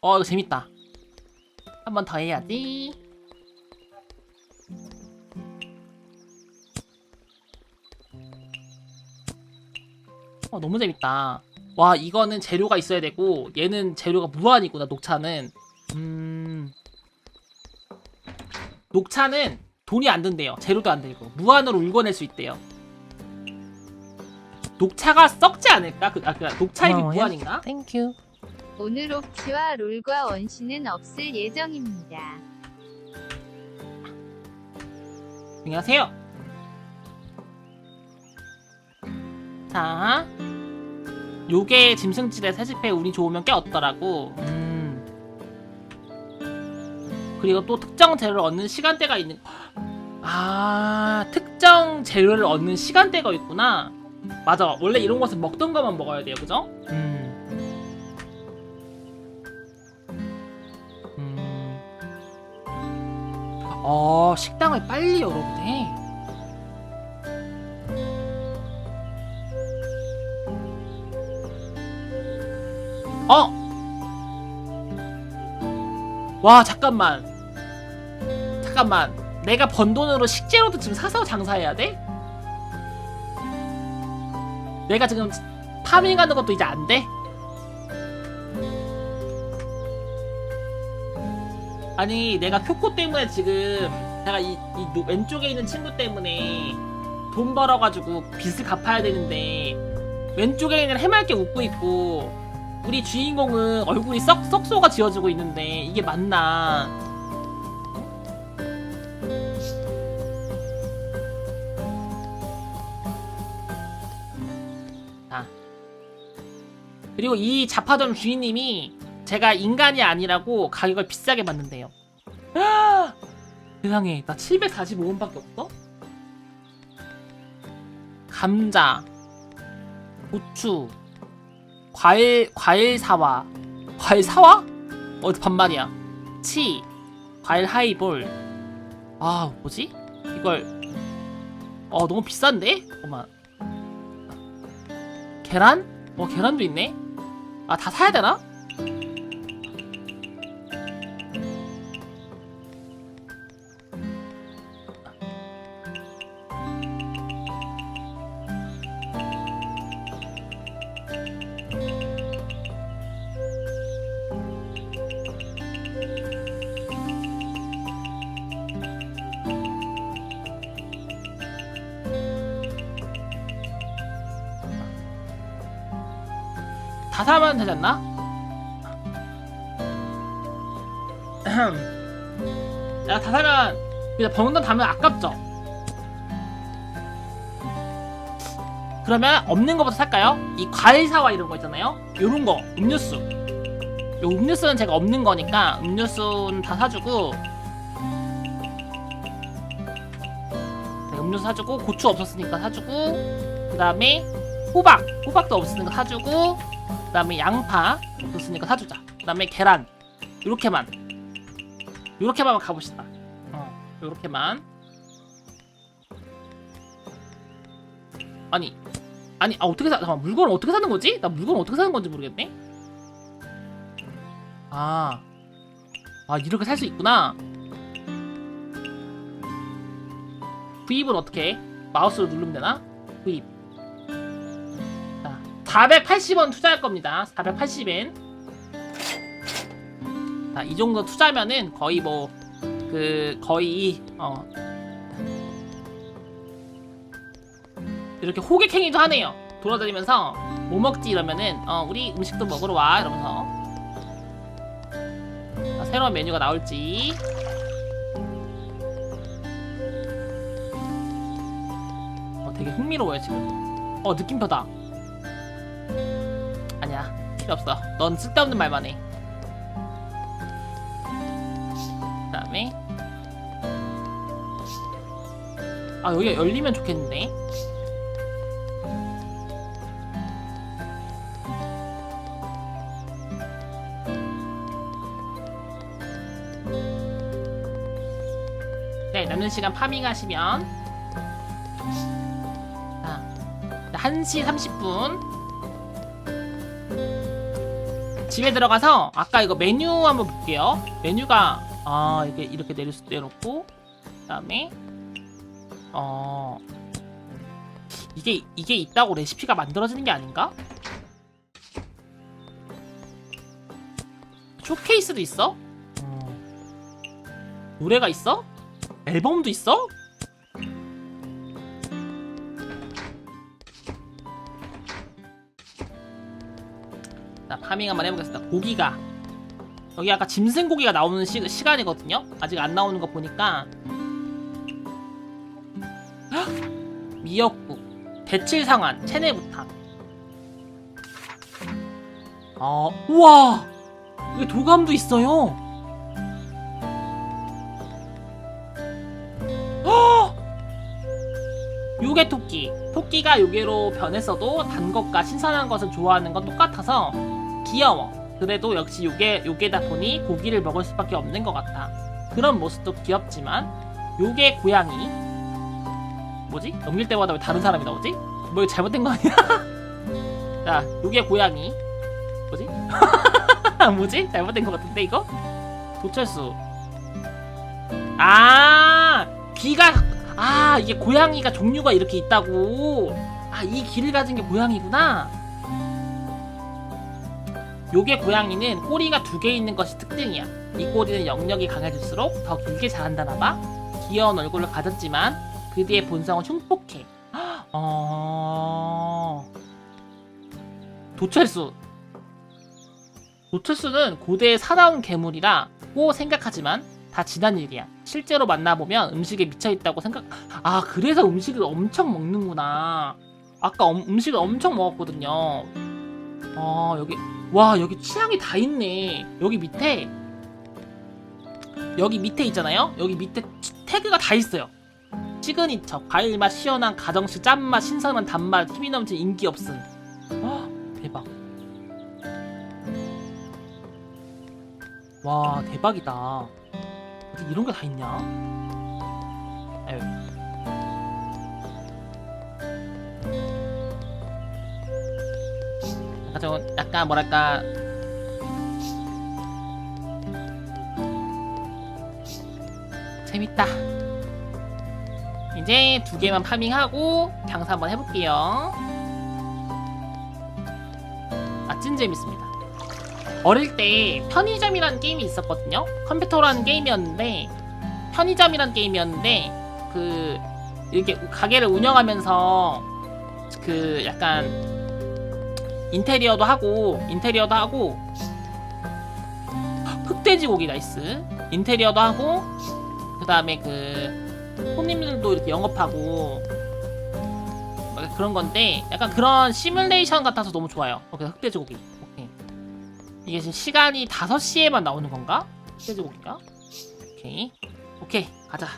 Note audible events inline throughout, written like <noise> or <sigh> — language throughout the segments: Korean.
어 이거 재밌다. 한 번 더 해야지. 어 너무 재밌다. 와 이거는 재료가 있어야 되고 얘는 재료가 무한이구나 녹차는. 음. 녹차는 돈이 안 든대요. 재료도 안 들고 무한으로 울궈낼 수 있대요. 녹차가 썩지 않을까? 그, 아, 그 녹차잎이 고마워요. 무한인가? 땡큐. 오늘 옵치와 롤과 원시는 없을 예정입니다. 안녕하세요. 자, 요게 짐승질의 새집회 운이 좋으면 꽤 얻더라고. 음. 그리고 또 특정 재료를 얻는 시간대가 있는. 아, 특정 재료를 얻는 시간대가 있구나. 맞아. 원래 이런 것은 먹던 것만 먹어야 돼요, 그죠? 음. 음. 어, 식당을 빨리 열어도 돼. 어! 와, 잠깐만. 잠깐만. 내가 번 돈으로 식재료도 지금 사서 장사해야 돼? 내가 지금 파밍하는 것도 이제 안 돼? 아니 내가 표코 때문에 지금 내가 이, 이 노- 왼쪽에 있는 친구 때문에 돈 벌어가지고 빚을 갚아야 되는데 왼쪽에 있는 해맑게 웃고 있고 우리 주인공은 얼굴이 썩 썩소가 지어지고 있는데 이게 맞나? 아 그리고 이 자파점 주인님이 제가 인간이 아니라고 가격을 비싸게 받는데요. 세상에 나 745원밖에 없어? 감자, 고추, 과일 과일 사와, 과일 사와? 어 반말이야. 치, 과일 하이볼. 아 뭐지? 이걸 어 너무 비싼데? 잠깐만. 계란? 어 계란도 있네. 아 다 사야 되나? 다 사면 되지 않나? 내가 다 사면 그냥 병원 담으면 아깝죠? 그러면 없는 거부터 살까요? 이 과일 사와 이런 거 있잖아요? 요런 거 음료수 요 음료수는 제가 없는 거니까 음료수는 다 사주고 네, 음료수 사주고 고추 없었으니까 사주고 그 다음에 호박 호박도 없었으니까 사주고 그 다음에 양파 없었으니까? 사주자. 그 다음에 계란. 요렇게만. 요렇게만 가봅시다. 어 요렇게만. 아니 아니 아 어떻게 사 잠깐 물건을 어떻게 사는 거지? 나 물건 어떻게 사는 건지 모르겠네. 아, 아 이렇게 살 수 있구나. 구입은 어떻게 해? 마우스로 누르면 되나? 구입. 자, 480원 투자할 겁니다. 480엔. 자, 이 정도 투자면은 거의 뭐, 그, 거의, 어. 이렇게 호객행위도 하네요. 돌아다니면서, 뭐 먹지? 이러면은, 어, 우리 음식도 먹으러 와. 이러면서. 자, 새로운 메뉴가 나올지. 어, 되게 흥미로워요, 지금. 어, 느낌표다. 필요 없어. 넌 쓸데없는 말만 해. 그다음에 아 여기가 열리면 좋겠는데? 네 남는 시간 파밍하시면. 자 1시 30분 집에 들어가서 아까 이거 메뉴 한번 볼게요. 메뉴가 아 이게 이렇게 내릴 수 내놓고 그다음에 어 이게 이게 있다고 레시피가 만들어지는 게 아닌가? 쇼케이스도 있어? 어. 노래가 있어? 앨범도 있어? 파밍 한번 해보겠습니다. 고기가 여기 아까 짐승 고기가 나오는 시, 시간이거든요. 아직 안 나오는 거 보니까 헉! 미역국, 대칠상환, 체내부탕. 어, 우와, 여기 도감도 있어요. 헉! 요게 토끼. 토끼가 요게로 변했어도 단 것과 신선한 것을 좋아하는 건 똑같아서 귀여워. 그래도 역시 요게 요게다 보니 고기를 먹을 수밖에 없는 것 같아. 그런 모습도 귀엽지만 요게 고양이. 뭐지? 넘길 때마다 왜 다른 사람이 나오지? 뭐 잘못된 거 아니야? <laughs> 자, 요게 고양이. 뭐지? <laughs> 뭐지? 잘못된 것 같은데 이거? 도철수. 아, 귀가 아 이게 고양이가 종류가 이렇게 있다고. 아 이 귀를 가진 게 고양이구나. 요게 고양이는 꼬리가 두 개 있는 것이 특징이야. 이 꼬리는 영역이 강해질수록 더 길게 자란다나 봐. 귀여운 얼굴을 가졌지만 그뒤의 본성은 흉폭해. <gasps> 어... 도철수. 도철수는 고대의 사나운 괴물이라고 생각하지만 다 지난 일이야. 실제로 만나보면 음식에 미쳐있다고 생각, 아, 그래서 음식을 엄청 먹는구나. 아까 엄- 음식을 엄청 먹었거든요. 아, 여기, 와, 여기 취향이 다 있네. 여기 밑에, 여기 밑에 있잖아요? 여기 밑에 치- 태그가 다 있어요. 시그니처, 과일맛, 시원한 가정식, 짠맛, 신선한 단맛, 힘이 넘친 인기 없음. 아, 대박. 와, 대박이다. 이런 게 다 있냐? 좀 약간 뭐랄까 재밌다. 이제 두 개만 파밍하고 장사 한번 해볼게요. 아, 찐 재밌습니다. 어릴 때 편의점이라는 게임이 있었거든요. 컴퓨터라는 게임이었는데 편의점이라는 게임이었는데 그 이렇게 가게를 운영하면서 그 약간 인테리어도 하고 인테리어도 하고 흑돼지 고기 나이스 인테리어도 하고 그 다음에 그 손님들도 이렇게 영업하고 막 그런 건데 약간 그런 시뮬레이션 같아서 너무 좋아요. 어, 그래서 흑돼지 고기. 오케이. 이게 지금 시간이 5시에만 나오는 건가? 흑돼지 고기가? 오케이. 오케이. 가자.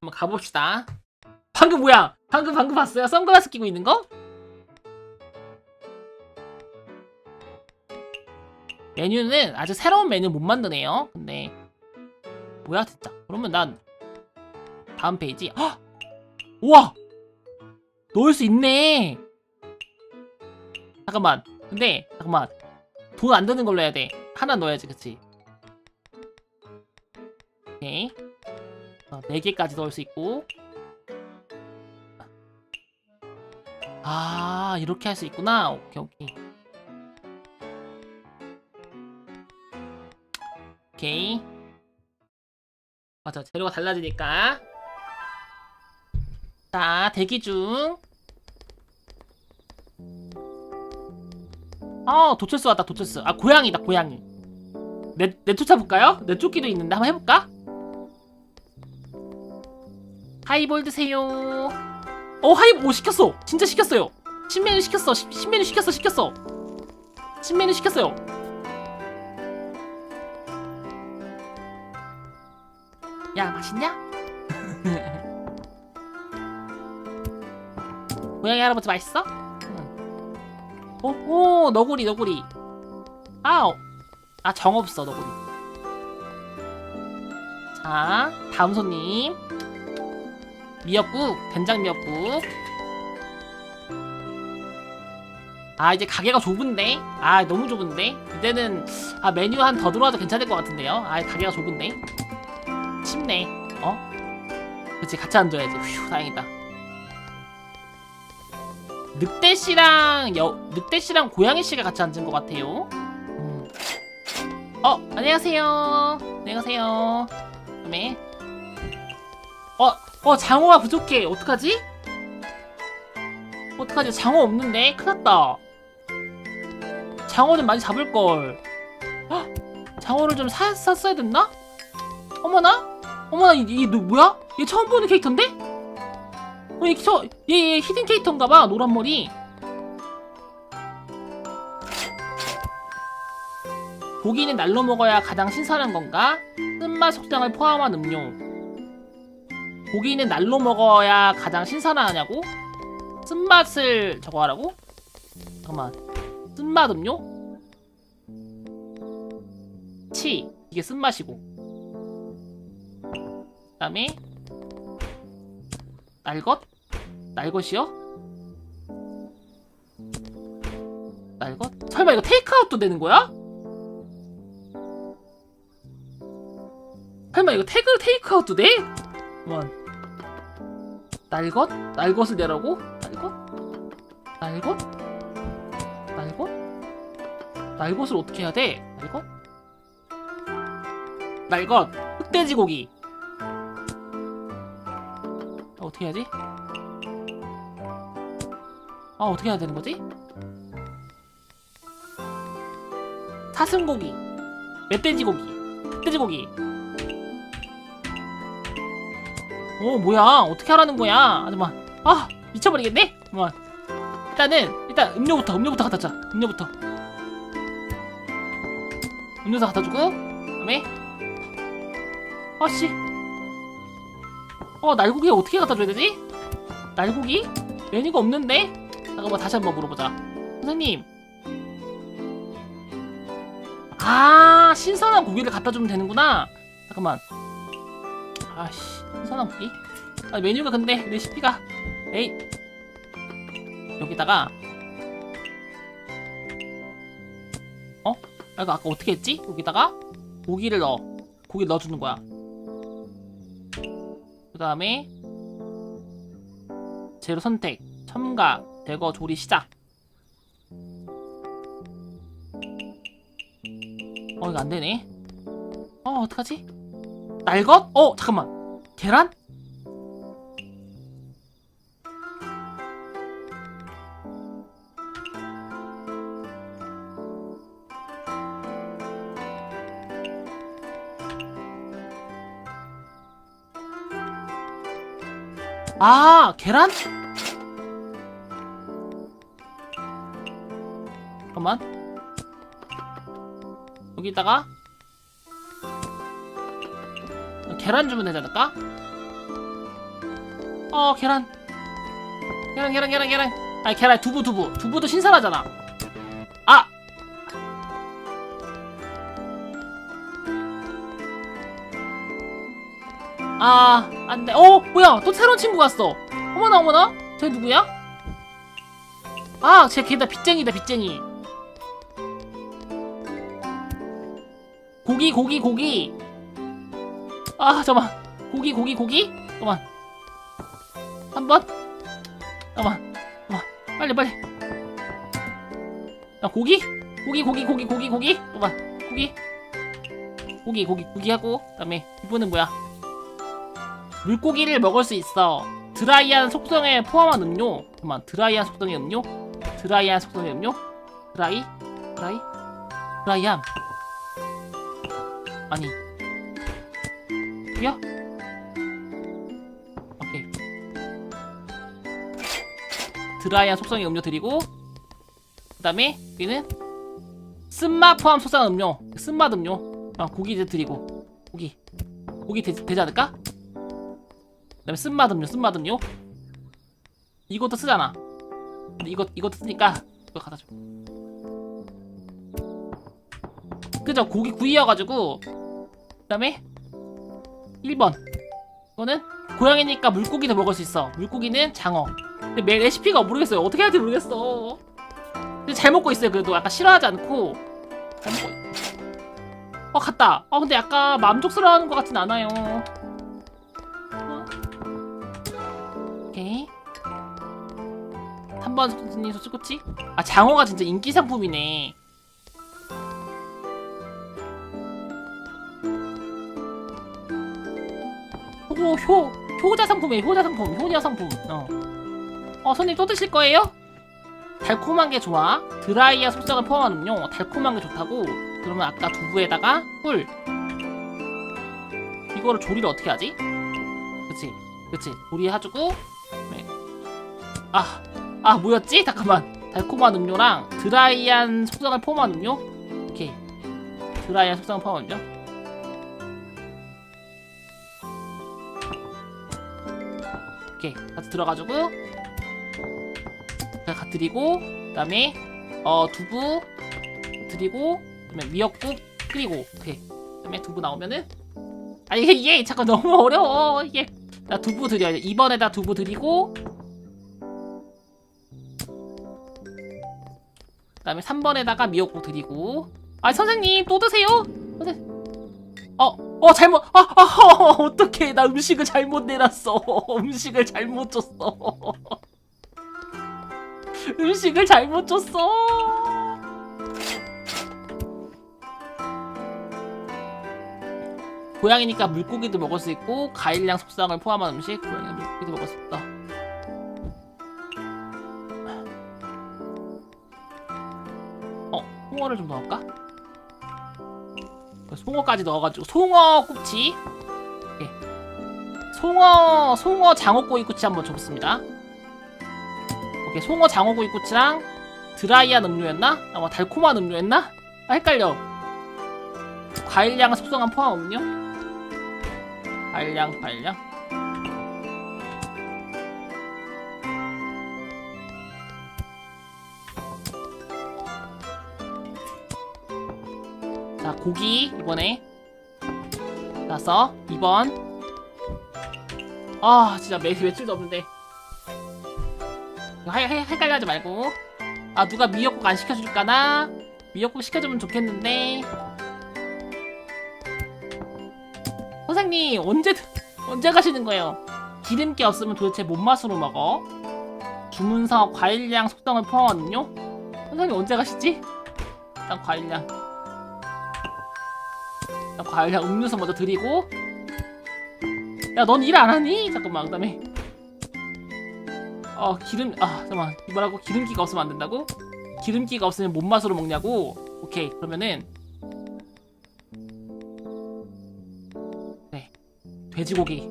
한번 가봅시다. 방금 뭐야? 방금 방금 봤어요? 선글라스 끼고 있는 거? 메뉴는 아직 새로운 메뉴 못 만드네요. 근데 뭐야 진짜? 그러면 난 다음 페이지. 헉! 우와! 넣을 수 있네. 잠깐만. 근데 잠깐만. 돈 안 드는 걸로 해야 돼. 하나 넣어야지, 그치? 오케이. 어, 4개까지 넣을 수 있고. 아, 이렇게 할 수 있구나. 오케이, 오케이. 오케이. 맞아, 재료가 달라지니까. 자, 대기 중. 어, 도철수 왔다, 도철수. 아, 고양이다, 고양이. 내, 내 쫓아볼까요? 내 쫓기도 있는데 한번 해볼까? 하이볼 드세요. 어, 하이볼, 오, 시켰어. 진짜 시켰어요. 신메뉴 시켰어. 시, 신메뉴 시켰어, 시켰어. 신메뉴 시켰어요. 야, 맛있냐? <laughs> 고양이 할아버지 맛있어? 응. 오, 오, 너구리, 너구리. 아, 어. 아, 정 없어, 너구리. 자, 다음 손님. 미역국, 된장 미역국. 아 이제 가게가 좁은데? 아 너무 좁은데? 이제는 아 메뉴 한 더 들어와도 괜찮을 것 같은데요? 아 가게가 좁은데? 춥네. 어? 그치 같이 앉아야지. 휴 다행이다. 늑대 씨랑 여 늑대 씨랑 고양이 씨가 같이 앉은 것 같아요. 음. 어 안녕하세요. 안녕하세요. 그다음에 어어 장어가 부족해 어떡하지 어떡하지 장어 없는데 큰일났다 장어 좀 많이 잡을걸 헉, 장어를 좀 사, 샀어야 됐나? 어머나? 어머나 이, 이, 너 뭐야? 얘 처음 보는 캐릭터인데? 어, 얘, 저, 얘, 얘 히든 캐릭터인가봐 노란 머리 고기는 날로 먹어야 가장 신선한 건가? 쓴맛 속장을 포함한 음료 고기는 날로 먹어야 가장 신선하냐고? 쓴맛을 저거 하라고? 잠깐만 쓴맛 음료? 치 이게 쓴맛이고 그 다음에 날것? 날것이요? 날것? 설마 이거 테이크아웃도 되는 거야? 설마 이거 태그 테이크아웃도 돼? 잠깐만 날것? 날것을 내라고? 날것? 날것? 날것? 날것을 어떻게 해야 돼? 날것? 날것 흑돼지 고기 아, 어떻게 해야지? 아 어떻게 해야 되는 거지? 사슴고기 멧돼지 고기 흑돼지 고기 오 뭐야? 어떻게 하라는 거야? 아, 잠깐만 아 미쳐버리겠네? 잠깐만 일단은 일단 음료부터 음료부터 갖다 줘 음료부터. 음료수 갖다 주고 그다음에 아씨. 어 날고기 어떻게 갖다 줘야 되지? 날고기? 메뉴가 없는데? 잠깐만 다시 한번 물어보자. 선생님. 아 신선한 고기를 갖다 주면 되는구나. 잠깐만 아씨 고기 아 메뉴가 근데 레시피가 에이 여기다가 어? 아, 이거 아까 어떻게 했지? 여기다가 고기를 넣어 고기 넣어주는 거야 그 다음에 재료 선택 첨가 대거 조리 시작 어 이거 안되네 어 어떡하지? 날것? 어 잠깐만 계란? 아 계란? 잠깐만 여기다가 계란 주면 되지 않을까? 어 계란 계란 계란 계란 계란 아니 계란 두부 두부 두부도 신선하잖아 아 아, 안 돼. 어, 뭐야? 또 새로운 친구 왔어. 어머나, 어머나? 쟤 누구야? 아, 쟤 걔다 빚쟁이다, 빚쟁이. 고기, 고기, 고기. 아, 잠깐만. 고기, 고기, 고기? 잠깐만. 한 번? 잠깐만. 잠깐만. 빨리, 빨리. 야, 고기? 고기, 고기, 고기, 고기, 고기? 잠깐만. 고기. 고기, 고기, 고기 하고, 그 다음에, 이분은 뭐야? 물고기를 먹을 수 있어. 드라이한 속성에 포함한 음료. 잠깐만, 드라이한 속성의 음료? 드라이한 속성의 음료? 드라이? 드라이? 드라이함. 아니. 이야? 오케이. 드라이한 속성의 음료 드리고, 그 다음에, 여기는 쓴맛 포함 속성 음료. 쓴맛 음료. 아, 고기 이제 드리고. 고기. 고기 되, 되지 않을까? 그 다음에 쓴맛 음료, 쓴맛 음료. 이것도 쓰잖아. 근데 이거 이것도 쓰니까 이거 갖다 줘. 그죠? 고기 구이여가지고. 그 다음에 1번. 이거는 고양이니까 물고기도 먹을 수 있어. 물고기는 장어. 근데 매 레시피가 모르겠어요. 어떻게 해야 될지 모르겠어. 근데 잘 먹고 있어요. 그래도 약간 싫어하지 않고 잘 먹고. 어 갔다. 어 근데 약간 만족스러워하는 것 같진 않아요. 어? 오케이. 3번 손님 소치꼬치? 아 장어가 진짜 인기 상품이네. 오, 효, 효자 상품이에요. 효자 상품, 효자 상품. 어. 어, 손님 또 드실 거예요? 달콤한 게 좋아. 드라이야 속성을 포함한 음료. 달콤한 게 좋다고. 그러면 아까 두부에다가 꿀. 이거를 조리를 어떻게 하지? 그치, 그치. 조리해주고. 네. 아, 아 뭐였지? 잠깐만. 달콤한 음료랑 드라이한 속성을 포함한 음료. 오케이. 드라이한 속성을 포함한 음료. 오케이. 같이 들어가지고. 자 드리고 그다음에 어 두부 드리고 그다음에 미역국 끓이고. 오케이. 그다음에 두부 나오면은. 아 이게 잠깐 너무 <laughs> 어려워. 이게. 나 두부 드려야 돼 2번에다 두부 드리고. 그 다음에 3번에다가 미역국 드리고. 아 선생님 또 드세요. 선생 어, 어, 잘못, 아, 아, <laughs> 어떡해. 나 음식을 잘못 내놨어. <laughs> 음식을 잘못 줬어. <laughs> 음식을 잘못 줬어. 고양이니까 물고기도 먹을 수 있고, 과일량 속성을 포함한 음식, 고양이 물고기도 먹을 수 있다. 어, 홍어를 좀 넣을까? 송어까지 넣어가지고 송어 꼬치 예. 송어 송어 장어 구이 꼬치 한번 줘봤습니다 오케이 송어 장어 구이 꼬치랑 드라이한 음료였나? 아, 뭐 달콤한 음료였나? 아, 헷갈려 과일량 속성한 포함 음료? 과일량 과일량 자 고기 이번에 나서 2번. 아 진짜 매, 매출도 없는데. 헷- 헷- 헷갈려하지 말고. 아 누가 미역국 안 시켜줄까나? 미역국 시켜주면 좋겠는데. 선생님 언제 언제 가시는 거예요? 기름기 없으면 도대체 뭔 맛으로 먹어? 주문서 과일량 속성을 음료 선생님 언제 가시지? 일단 과일량 자, 과일량 음료수 먼저 드리고 야 넌 일 안 하니? 잠깐만 그 다음에 어 기름 아 잠깐만 이거라고 기름기가 없으면 안 된다고? 기름기가 없으면 뭔 맛으로 먹냐고? 오케이 그러면은 네 돼지고기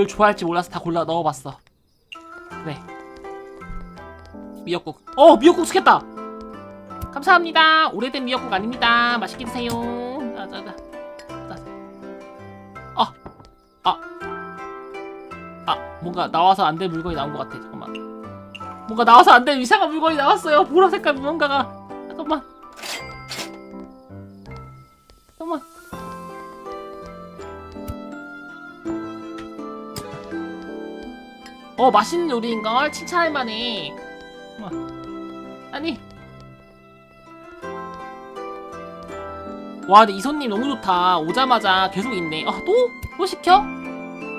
뭘 좋아할지 몰라서 다 골라 넣어봤어. 네. 미역국. 어, 미역국 시켰다. 감사합니다. 오래된 미역국 아닙니다. 맛있게 드세요. 자. 아, 아, 아, 뭔가 나와서 안 될 물건이 나온 것 같아. 잠깐만. 뭔가 나와서 안 될 이상한 물건이 나왔어요. 보라 색깔 무언가가. 잠깐만. 어 맛있는 요리인걸? 칭찬할 만해. 어머. 아니. 와 근데 이 손님 너무 좋다. 오자마자 계속 있네. 아 또? 또 시켜?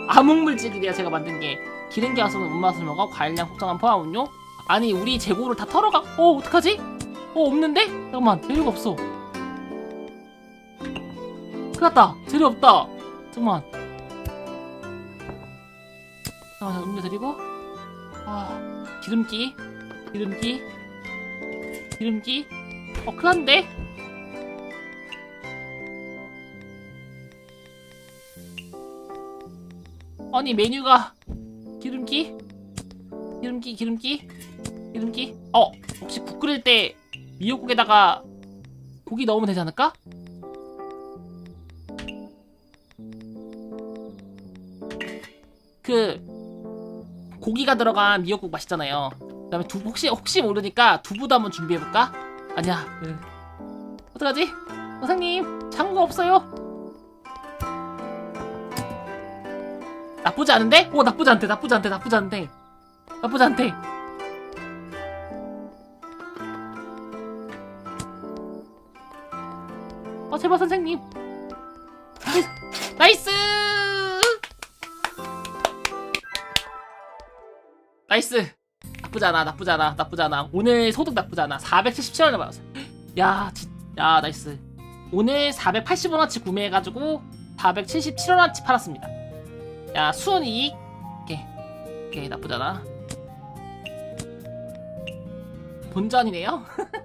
암흑물질이래요 제가 만든 게. 기름기 가서는 음맛을 먹어? 과일량 속성한 포함 음료 아니 우리 재고를 다 털어가? 어 어떡하지? 어 없는데? 잠깐만 재료가 없어. 큰일 났다. 재료 없다. 잠깐만 아, 자, 음료 드리고 아 기름기 기름기 기름기. 어 큰일났는데? 아니 메뉴가 기름기? 기름기 기름기 기름기? 어 혹시 국 끓일 때 미역국에다가 고기 넣으면 되지 않을까? 그 고기가 들어간 미역국 맛있잖아요. 그다음에 두 혹시 혹시 모르니까 두부도 한번 준비해 볼까? 아니야. 그, 어떡하지? 선생님 창구가 없어요 나쁘지 않은데? 오 나쁘지 않대 나쁘지 않대 나쁘지 않대 나쁘지 않대 어 제발 선생님 나이스. 않아 나쁘지 않아 오늘 소득 나쁘지 않아. 477원을 받았어 야, 진, 야 나이스. 오늘 480원어치 구매해가지고 477원어치 팔았습니다. 야 수은이익 오케이 오케이 나쁘지 않아. 본전이네요 <laughs>